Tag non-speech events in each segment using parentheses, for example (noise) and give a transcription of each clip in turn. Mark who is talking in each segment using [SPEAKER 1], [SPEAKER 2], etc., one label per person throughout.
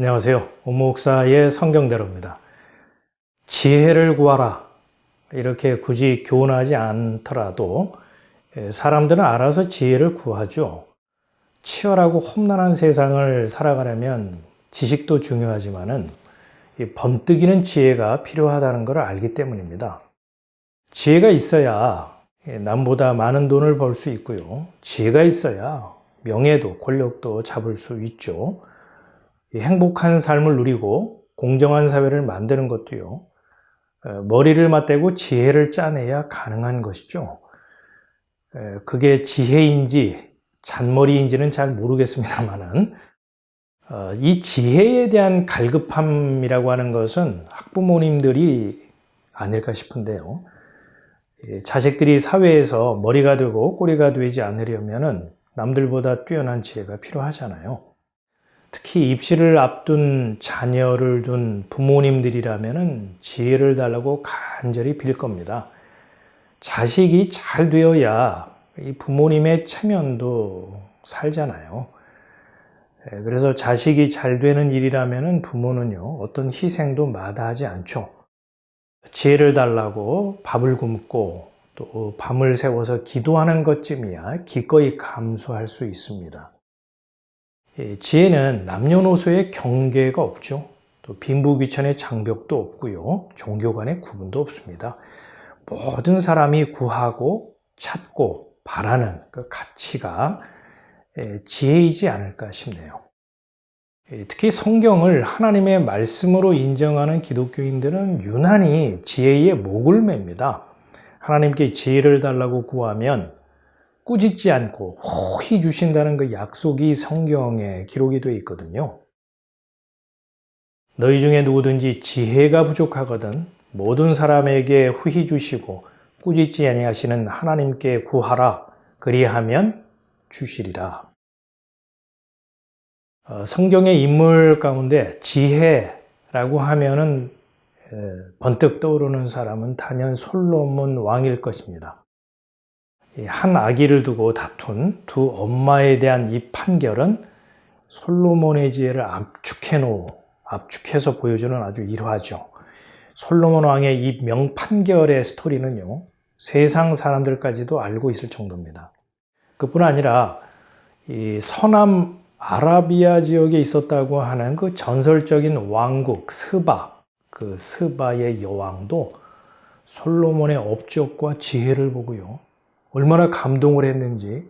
[SPEAKER 1] 안녕하세요. 오목사의 성경대로입니다. 지혜를 구하라. 이렇게 굳이 교훈하지 않더라도 예, 사람들은 알아서 지혜를 구하죠. 치열하고 험난한 세상을 살아가려면 지식도 중요하지만은 이 번뜩이는 지혜가 필요하다는 것을 알기 때문입니다. 지혜가 있어야 예, 남보다 많은 돈을 벌 수 있고요. 지혜가 있어야 명예도 권력도 잡을 수 있죠. 이 행복한 삶을 누리고 공정한 사회를 만드는 것도요. 어, 머리를 맞대고 지혜를 짜내야 가능한 것이죠. 에, 그게 지혜인지 잔머리인지는 잘 모르겠습니다만은 어, 이 지혜에 대한 갈급함이라고 하는 것은 학부모님들이 아닐까 싶은데요. 예, 자식들이 사회에서 머리가 되고 꼬리가 되지 않으려면은 남들보다 뛰어난 지혜가 필요하잖아요. 특히 입시를 앞둔 자녀를 둔 부모님들이라면은 지혜를 달라고 간절히 빌 겁니다. 자식이 잘 되어야 이 부모님의 체면도 살잖아요. 예, 그래서 자식이 잘 되는 일이라면은 부모는요, 어떤 희생도 마다하지 않죠. 지혜를 달라고 밥을 굶고 또 밤을 새워서 기도하는 것쯤이야 기꺼이 감수할 수 있습니다. 예, 지혜는 남녀노소의 경계가 없죠. 또 빈부귀천의 장벽도 없고요. 종교 간의 구분도 없습니다. 모든 사람이 구하고 찾고 바라는 그 가치가 예, 지혜이지 않을까 싶네요. 예, 특히 성경을 하나님의 말씀으로 인정하는 기독교인들은 유난히 지혜의 목을 맵니다. 하나님께 지혜를 달라고 구하면 꾸짖지 않고 호히 주신다는 그 약속이 성경에 기록이 되어 있거든요. 너희 중에 누구든지 지혜가 부족하거든 모든 사람에게 후히 주시고 꾸짖지 아니하시는 하나님께 구하라 그리하면 주시리라. 어, 성경의 인물 가운데 지혜라고 하면은 번뜩 떠오르는 사람은 단연 솔로몬 왕일 것입니다. 한 아기를 두고 다툰 두 엄마에 대한 이 판결은 솔로몬의 지혜를 압축해 놓, 압축해서 보여주는 아주 일화죠. 솔로몬 왕의 이 명판결의 스토리는요, 세상 사람들까지도 알고 있을 정도입니다. 그뿐 아니라 이 서남 아라비아 지역에 있었다고 하는 그 전설적인 왕국 스바, 그 스바의 여왕도 솔로몬의 업적과 지혜를 보고요. 얼마나 감동을 했는지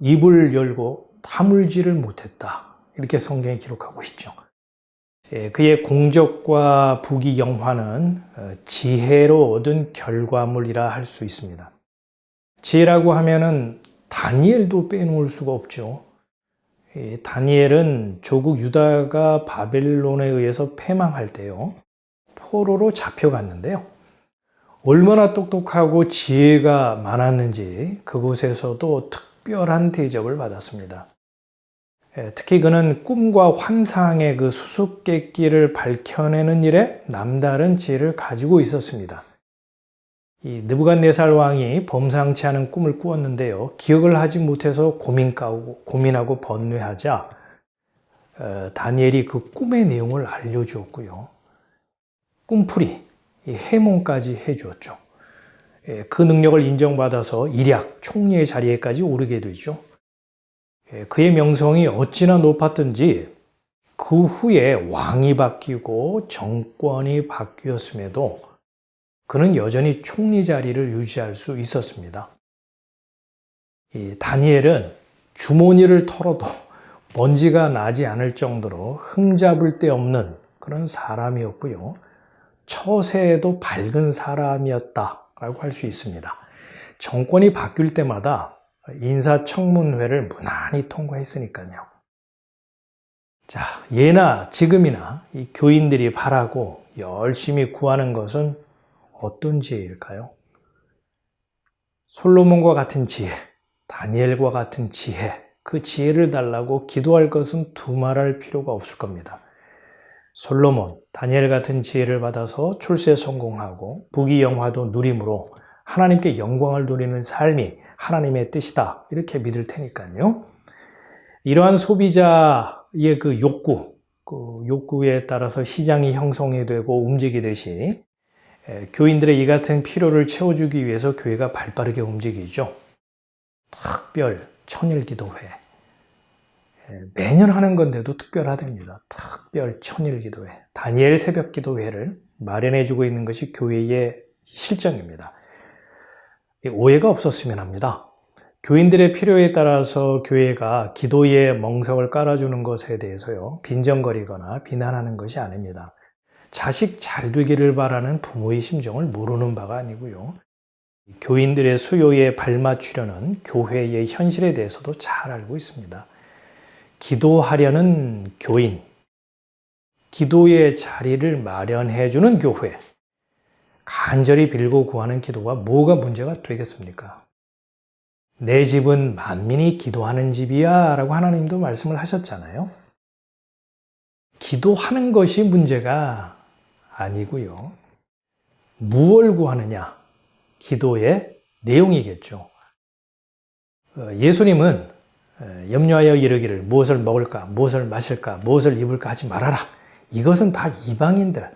[SPEAKER 1] 입을 열고 다물지를 못했다. 이렇게 성경에 기록하고 있죠. 예, 그의 공적과 부귀 영화는 어, 지혜로 얻은 결과물이라 할 수 있습니다. 지혜라고 하면은 다니엘도 빼놓을 수가 없죠. 다니엘은 조국 유다가 바벨론에 의해서 패망할 때요. 포로로 잡혀갔는데요. 얼마나 똑똑하고 지혜가 많았는지 그곳에서도 특별한 대접을 받았습니다. 예, 특히 그는 꿈과 환상의 그 수수께끼를 밝혀내는 일에 남다른 지혜를 가지고 있었습니다. 이 느부갓네살 왕이 범상치 않은 꿈을 꾸었는데요. 기억을 하지 못해서 고민하고 고민하고 번뇌하자 어, 다니엘이 그 꿈의 내용을 알려주었고요. 꿈풀이 해몽까지 해주었죠. 예, 그 능력을 인정받아서 일약 총리의 자리에까지 오르게 되죠. 예, 그의 명성이 어찌나 높았든지 그 후에 왕이 바뀌고 정권이 바뀌었음에도 그는 여전히 총리 자리를 유지할 수 있었습니다. 이 다니엘은 주머니를 털어도 먼지가 나지 않을 정도로 흠잡을 데 없는 그런 사람이었고요. 처세에도 밝은 사람이었다라고 할 수 있습니다. 정권이 바뀔 때마다 인사청문회를 무난히 통과했으니까요. 자, 예나 지금이나 이 교인들이 바라고 열심히 구하는 것은 어떤 지혜일까요? 솔로몬과 같은 지혜, 다니엘과 같은 지혜, 그 지혜를 달라고 기도할 것은 두말할 필요가 없을 겁니다. 솔로몬, 다니엘 같은 지혜를 받아서 출세 성공하고 부귀 영화도 누림으로 하나님께 영광을 누리는 삶이 하나님의 뜻이다. 이렇게 믿을 테니까요. 이러한 소비자의 그 욕구, 그 욕구에 따라서 시장이 형성이 되고 움직이듯이 에, 교인들의 이 같은 필요를 채워주기 위해서 교회가 발빠르게 움직이죠. 특별 천일기도회 에, 매년 하는 건데도 특별하답니다. 특별 천일 기도회 다니엘 새벽 기도회를 마련해 주고 있는 것이 교회의 실정입니다. 오해가 없었으면 합니다. 교인들의 필요에 따라서 교회가 기도의 멍석을 깔아주는 것에 대해서요, 빈정거리거나 비난하는 것이 아닙니다. 자식 잘 되기를 바라는 부모의 심정을 모르는 바가 아니고요. 교인들의 수요에 발맞추려는 교회의 현실에 대해서도 잘 알고 있습니다. 기도하려는 교인, 기도의 자리를 마련해주는 교회, 간절히 빌고 구하는 기도가 뭐가 문제가 되겠습니까? 내 집은 만민이 기도하는 집이야 라고 하나님도 말씀을 하셨잖아요. 기도하는 것이 문제가 아니고요. 무엇을 구하느냐? 기도의 내용이겠죠. 어, 예수님은 어, 염려하여 이르기를 무엇을 먹을까, 무엇을 마실까, 무엇을 입을까 하지 말아라. 이것은 다 이방인들,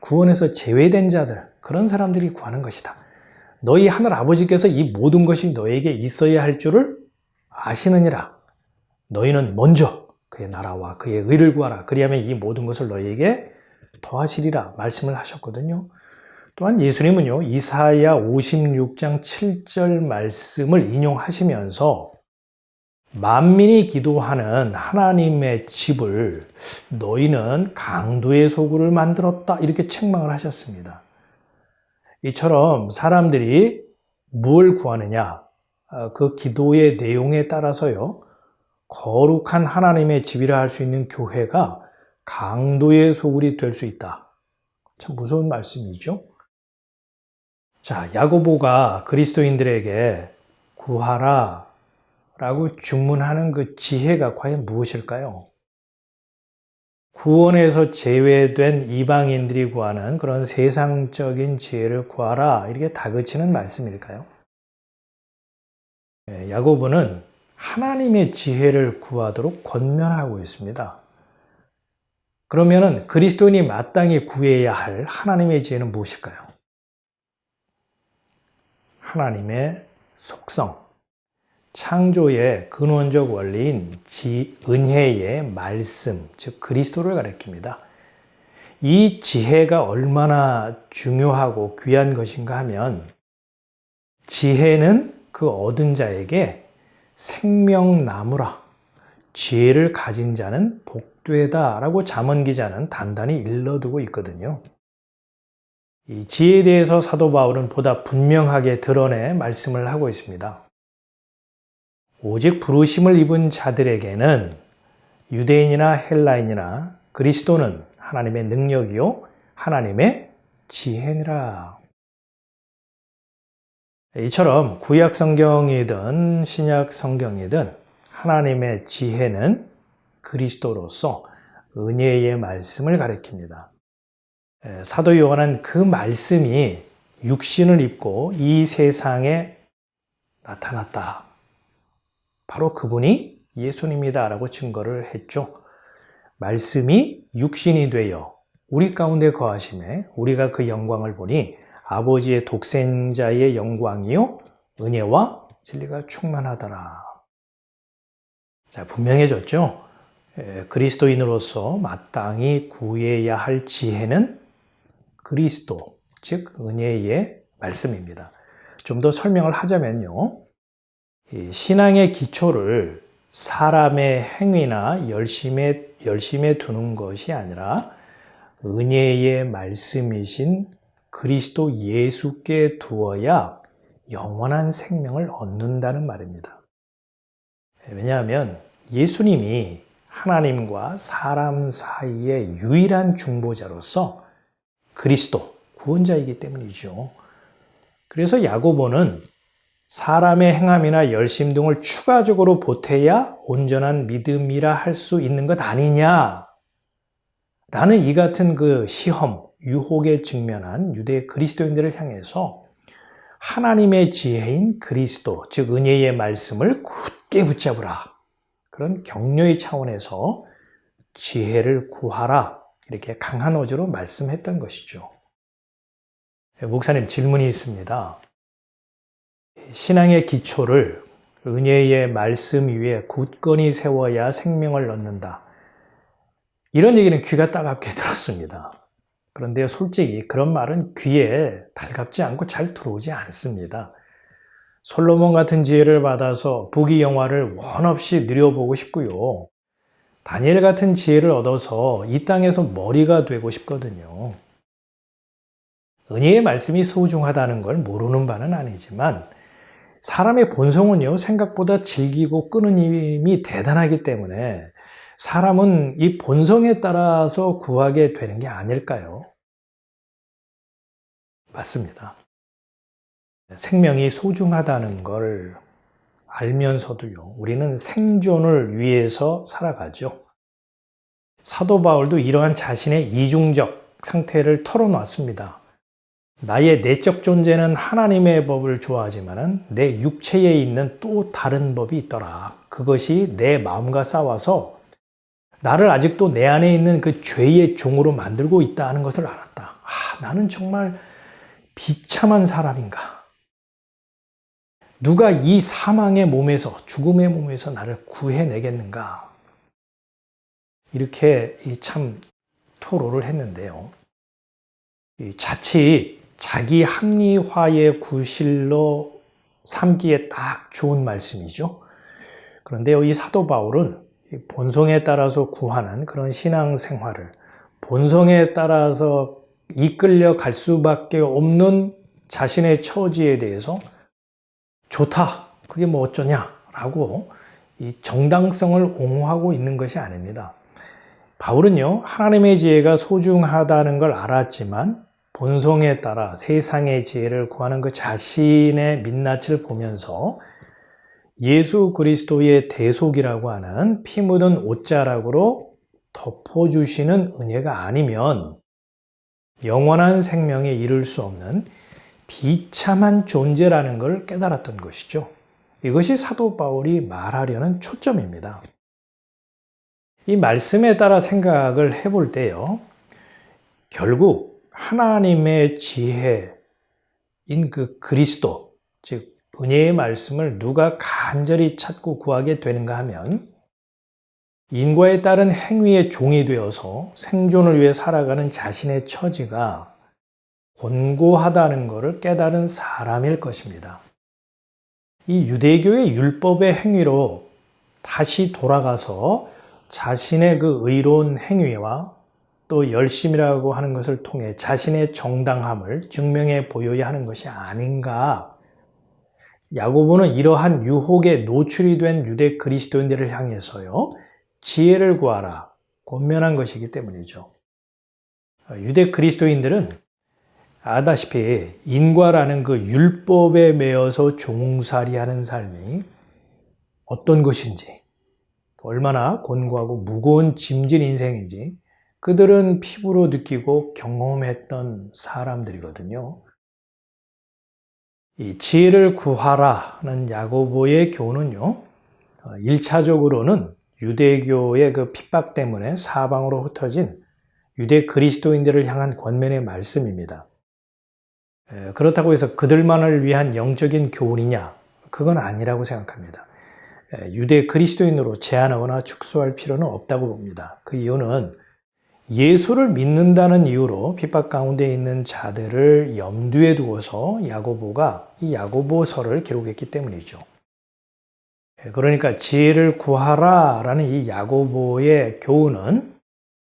[SPEAKER 1] 구원에서 제외된 자들, 그런 사람들이 구하는 것이다. 너희 하늘 아버지께서 이 모든 것이 너에게 있어야 할 줄을 아시느니라. 너희는 먼저 그의 나라와 그의 의를 구하라. 그리하면 이 모든 것을 너희에게 더하시리라 말씀을 하셨거든요. 또한 예수님은요, 이사야 56장 7절 말씀을 인용하시면서 만민이 기도하는 하나님의 집을 너희는 강도의 소굴을 만들었다. 이렇게 책망을 하셨습니다. 이처럼 사람들이 뭘 구하느냐, 어, 그 기도의 내용에 따라서요, 거룩한 하나님의 집이라 할 수 있는 교회가 강도의 소굴이 될 수 있다. 참 무서운 말씀이죠. 자, 야고보가 그리스도인들에게 구하라 라고 주문하는 그 지혜가 과연 무엇일까요? 구원에서 제외된 이방인들이 구하는 그런 세상적인 지혜를 구하라 이렇게 다그치는 말씀일까요? 예, 야고보는 하나님의 지혜를 구하도록 권면하고 있습니다. 그러면은 그리스도인이 마땅히 구해야 할 하나님의 지혜는 무엇일까요? 하나님의 속성, 창조의 근원적 원리인 지, 은혜의 말씀, 즉 그리스도를 가리킵니다. 이 지혜가 얼마나 중요하고 귀한 것인가 하면 지혜는 그 얻은 자에게 생명나무라 지혜를 가진 자는 복되다라고 잠언 기자는 단단히 일러두고 있거든요. 이 지혜에 대해서 사도 바울은 보다 분명하게 드러내 말씀을 하고 있습니다. 오직 부르심을 입은 자들에게는 유대인이나 헬라인이나 그리스도는 하나님의 능력이요 하나님의 지혜니라. 이처럼 구약 성경이든 신약 성경이든 하나님의 지혜는 그리스도로서 은혜의 말씀을 가리킵니다. 사도 요한은 그 말씀이 육신을 입고 이 세상에 나타났다. 바로 그분이 예수님이다라고 증거를 했죠. 말씀이 육신이 되어 우리 가운데 거하심에 우리가 그 영광을 보니 아버지의 독생자의 영광이요 은혜와 진리가 충만하더라. 자, 분명해졌죠? 그리스도인으로서 마땅히 구해야 할 지혜는 그리스도, 즉 은혜의 말씀입니다. 좀 더 설명을 하자면요. 신앙의 기초를 사람의 행위나 열심에, 열심에 두는 것이 아니라 은혜의 말씀이신 그리스도 예수께 두어야 영원한 생명을 얻는다는 말입니다. 왜냐하면 예수님이 하나님과 사람 사이의 유일한 중보자로서 그리스도, 구원자이기 때문이죠. 그래서 야고보는 사람의 행함이나 열심 등을 추가적으로 보태야 온전한 믿음이라 할 수 있는 것 아니냐? 라는 이 같은 그 시험, 유혹에 직면한 유대 그리스도인들을 향해서 하나님의 지혜인 그리스도, 즉 은혜의 말씀을 굳게 붙잡으라. 그런 격려의 차원에서 지혜를 구하라. 이렇게 강한 어조로 말씀했던 것이죠. 목사님 질문이 있습니다. 신앙의 기초를 은혜의 말씀 위에 굳건히 세워야 생명을 얻는다. 이런 얘기는 귀가 따갑게 (laughs) 들었습니다. 그런데 솔직히 그런 말은 귀에 달갑지 않고 잘 들어오지 않습니다. 솔로몬 같은 지혜를 받아서 부귀 영화를 원 없이 누려보고 싶고요. 다니엘 같은 지혜를 얻어서 이 땅에서 머리가 되고 싶거든요. 은혜의 말씀이 소중하다는 걸 모르는 바는 아니지만 사람의 본성은요, 생각보다 질기고 끊어힘이 대단하기 때문에 사람은 이 본성에 따라서 구하게 되는 게 아닐까요? 맞습니다. 생명이 소중하다는 걸 알면서도요, 우리는 생존을 위해서 살아가죠. 사도 바울도 이러한 자신의 이중적 상태를 털어놨습니다. 나의 내적 존재는 하나님의 법을 좋아하지만 내 육체에 있는 또 다른 법이 있더라. 그것이 내 마음과 싸워서 나를 아직도 내 안에 있는 그 죄의 종으로 만들고 있다 는 것을 알았다. 아, 나는 정말 비참한 사람인가. 누가 이 사망의 몸에서, 죽음의 몸에서 나를 구해내겠는가. 이렇게 참 토로를 했는데요. 자칫 자기 합리화의 구실로 삼기에 딱 좋은 말씀이죠. 그런데요, 이 사도 바울은 본성에 따라서 구하는 그런 신앙 생활을 본성에 따라서 이끌려 갈 수밖에 없는 자신의 처지에 대해서 좋다. 그게 뭐 어쩌냐? 라고 이 정당성을 옹호하고 있는 것이 아닙니다. 바울은요, 하나님의 지혜가 소중하다는 걸 알았지만 본성에 따라 세상의 지혜를 구하는 그 자신의 민낯을 보면서 예수 그리스도의 대속이라고 하는 피 묻은 옷자락으로 덮어주시는 은혜가 아니면 영원한 생명에 이를 수 없는 비참한 존재라는 걸 깨달았던 것이죠. 이것이 사도 바울이 말하려는 초점입니다. 이 말씀에 따라 생각을 해볼 때요. 결국 하나님의 지혜인 그 그리스도, 즉, 은혜의 말씀을 누가 간절히 찾고 구하게 되는가 하면 인과에 따른 행위의 종이 되어서 생존을 위해 살아가는 자신의 처지가 곤고하다는 것을 깨달은 사람일 것입니다. 이 유대교의 율법의 행위로 다시 돌아가서 자신의 그 의로운 행위와 또 열심이라고 하는 것을 통해 자신의 정당함을 증명해 보여야 하는 것이 아닌가. 야고보는 이러한 유혹에 노출이 된 유대 그리스도인들을 향해서요. 지혜를 구하라. 권면한 것이기 때문이죠. 유대 그리스도인들은 아다시피 인과라는 그 율법에 매여서 종살이하는 삶이 어떤 것인지, 얼마나 곤고하고 무거운 짐진 인생인지 그들은 피부로 느끼고 경험했던 사람들이거든요. 이 지혜를 구하라는 야고보의 교훈은요, 1차적으로는 유대교의 그 핍박 때문에 사방으로 흩어진 유대 그리스도인들을 향한 권면의 말씀입니다. 그렇다고 해서 그들만을 위한 영적인 교훈이냐? 그건 아니라고 생각합니다. 유대 그리스도인으로 제한하거나 축소할 필요는 없다고 봅니다. 그 이유는 예수를 믿는다는 이유로 핍박 가운데 있는 자들을 염두에 두고서 야고보가 이 야고보서를 기록했기 때문이죠. 예, 그러니까 지혜를 구하라 라는 이 야고보의 교훈은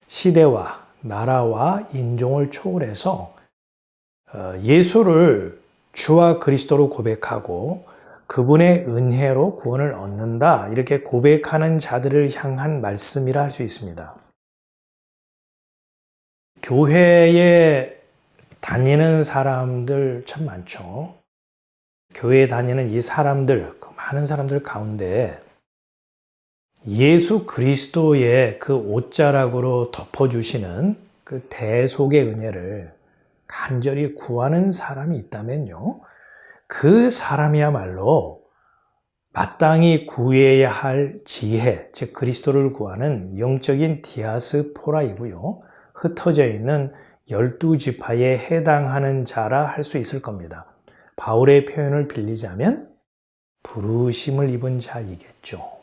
[SPEAKER 1] 시대와 나라와 인종을 초월해서 어, 예수를 주와 그리스도로 고백하고 그분의 은혜로 구원을 얻는다. 이렇게 고백하는 자들을 향한 말씀이라 할 수 있습니다. 교회에 다니는 사람들 참 많죠. 교회에 다니는 이 사람들, 그 많은 사람들 가운데 예수 그리스도의 그 옷자락으로 덮어주시는 그 대속의 은혜를 간절히 구하는 사람이 있다면요. 그 사람이야말로 마땅히 구해야 할 지혜, 즉 그리스도를 구하는 영적인 디아스포라이고요. 흩어져 있는 열두 지파에 해당하는 자라 할 수 있을 겁니다. 바울의 표현을 빌리자면 부르심을 입은 자이겠죠.